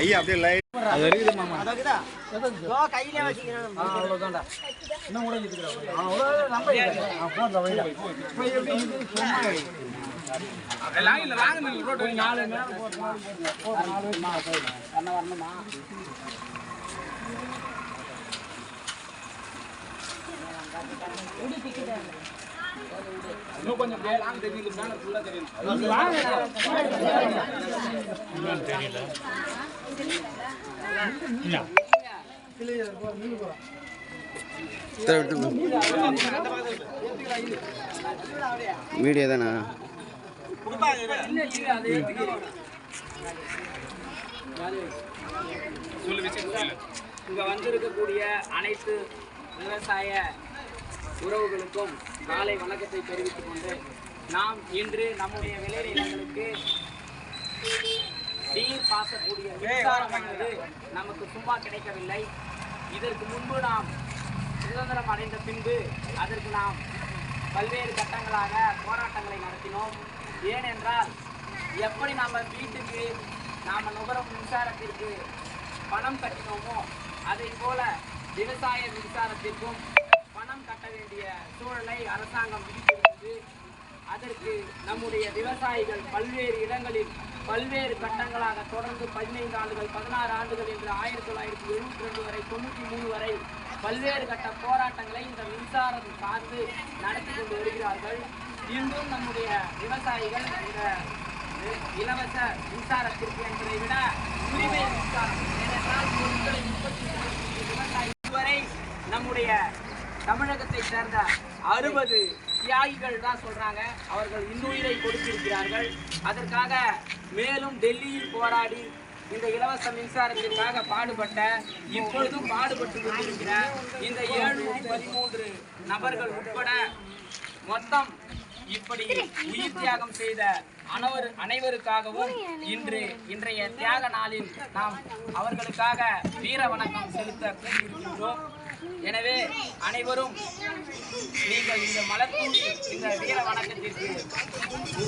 ஐயா அப்படியே லைட் அது இருக்குது மாமா. கையில வச்சுக்கிறேன். அவ்வளோதான்டா இன்னும் கூட இருக்குது அவ்வளோ நம்ப போடுற வைடா இப்போ எப்படி இது சும்மா போய் நாலு நேரம் போட்டு நாலு போயிடுவேன் என்ன வரணுமா? இன்னும் கொஞ்சம் தெரியல. வீடியோ தானா? இங்க வந்திருக்கக்கூடிய அனைத்து விவசாய உறவுகளுக்கும் காலை வணக்கத்தை தெரிவித்துக் கொண்டு நாம் இன்று நம்முடைய விளைநிலங்களுக்கு நீர் பாசக்கூடிய மின்சாரமானது நமக்கு சும்மா கிடைக்கவில்லை. இதற்கு முன்பு நாம் சுதந்திரம் அடைந்த பின்பு அதற்கு நாம் பல்வேறு கட்டங்களாக போராட்டங்களை நடத்தினோம். ஏனென்றால் எப்படி நம்ம வீட்டுக்கு நாம் நுகரும் மின்சாரத்திற்கு பணம் கட்டினோமோ அதை போல விவசாய மின்சாரத்திற்கும் பணம் கட்ட வேண்டிய சூழலை அரசாங்கம் விதித்திருந்தது. அதற்கு நம்முடைய விவசாயிகள் பல்வேறு இடங்களில் பல்வேறு கட்டங்களாக தொடர்ந்து பதினைந்து ஆண்டுகள் பதினாறு ஆண்டுகள் என்று ஆயிரத்தி தொள்ளாயிரத்தி எழுபத்தி ரெண்டு வரை தொண்ணூற்றி மூணு வரை பல்வேறு கட்ட போராட்டங்களை இந்த மின்சாரம் சார்ந்து நடத்தி கொண்டு வருகிறார்கள். இன்றும் நம்முடைய விவசாயிகள் இந்த இலவச மின்சாரத்திற்கு என்பதை விட உரிமை மின்சாரம் ஏனென்றால் பொருட்களை உற்பத்தி செய்யக்கூடிய விவசாயி இதுவரை நம்முடைய தமிழகத்தை சேர்ந்த அறுபது தியாகிகள் தான் சொல்கிறாங்க அவர்கள் இன்னுயிரை கொடுத்திருக்கிறார்கள். அதற்காக மேலும் டெல்லியில் போராடி இந்த இலவச மின்சாரத்திற்காக பாடுபட்ட இப்பொழுதும் பாடுபட்டு கொண்டிருக்கிற இந்த ஏழ்நூற்றி பதிமூன்று நபர்கள் உட்பட மொத்தம் இப்படி உயிர் தியாகம் செய்த அனைவர் அனைவருக்காகவும் இன்று இன்றைய தியாக நாளில் நாம் அவர்களுக்காக வீர வணக்கம் செலுத்த கூடியிருக்கின்றோம் எனவே அனைவரும் நீங்கள் இந்த மலர் தூவி இந்த வீர வணக்கத்திற்கு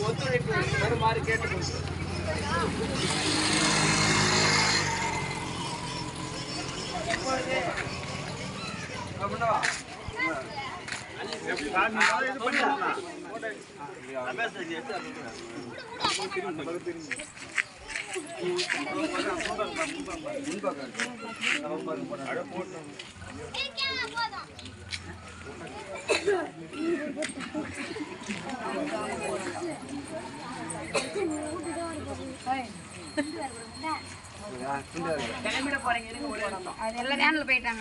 ஒத்துழைப்பு வருமாறு கேட்டுக்கொள்கிறோம். கிளம்பிட போறீங்க அது எல்லாம் வேனில் போயிட்டாங்க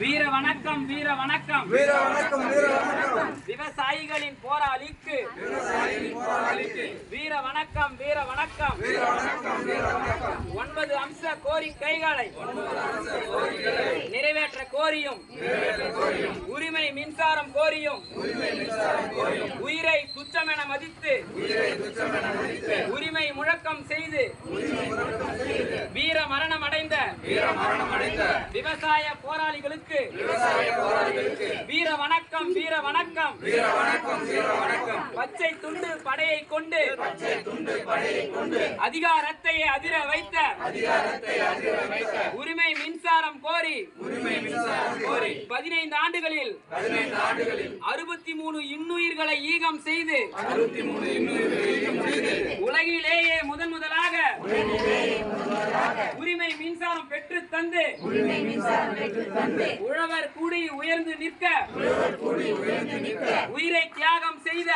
வீர வணக்கம் வீர வணக்கம். வீர வணக்கம் வீர வணக்கம். விவசாயிகளின் போராளிக்கு. வீர வணக்கம் வீர வணக்கம். வீர வணக்கம் வீர வணக்கம். ஒன்பது அம்ச கோரிக்கைகளை நிறைவேற்ற கோரியும். உரிமை மின்சாரம் கோரியும். உயிரை துச்சமென மதித்து. உரிமை முழக்கம் செய்து. வீர மரணம் அடைந்த விவசாய போராளிகளுக்கு வீர வணக்கம் வீர வணக்கம். வீர வணக்கம் வீர வணக்கம். பச்சை துண்டு படையை கொண்டு பச்சை துண்டு படையை கொண்டு அதிகாரத்தை அதிர வைத்த அதிகாரத்தை அதிர வைத்த உரிமை மின்சாரம் கோரி உரிமை மின்சாரம் கோரி பதினைந்து ஆண்டுகளில் பதினைந்து ஆண்டுகளில் அறுபத்தி மூணு இன்னுயிர்களை ஈகம் செய்து அறுபத்தி மூணு இன்னுயிர்களை ஈகம் செய்து உலகிலேயே முதன் முதலாக உரிமை மின்சாரம் பெற்று தந்து. உரிமை மின்சாரம் பெற்று தந்து. உழவர் கூடி உயர்ந்து நிற்க. உயிரை தியாகம் செய்த.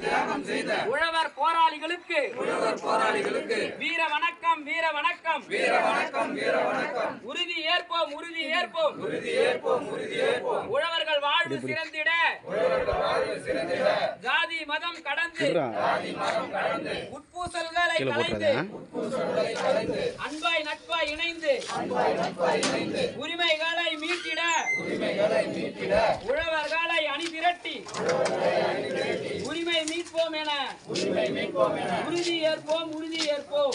தியாகம் செய்த. உழவர் போராளிகளுக்கு. உழவர் போராளிகளுக்கு. வீர வணக்கம் வீர வணக்கம். வீர வணக்கம் வீர வணக்கம். உறுதி ஏற்போம் உறுதி ஏற்போம். உறுதி ஏற்போம் உறுதி ஏற்போம். உழவர்கள் வாழ்வு சிறந்திட. உழவர்கள் வாழ்வு சிறந்திட. ஜாதி மதம் கடந்து ஜாதி மதம் கடந்து உட்பூசல்களை கலைந்து அன்பாய் நட்பாய் இணைந்து உரிமைகளை மீட்டிட உழவர்களை அணி திரட்டி உரிமை மீட்போம் என உறுதி ஏற்போம் உறுதி ஏற்போம்.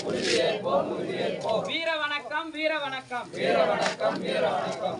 வீர வணக்கம் வீர வணக்கம். வீர வணக்கம் வீர வணக்கம்.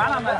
வேணாமா?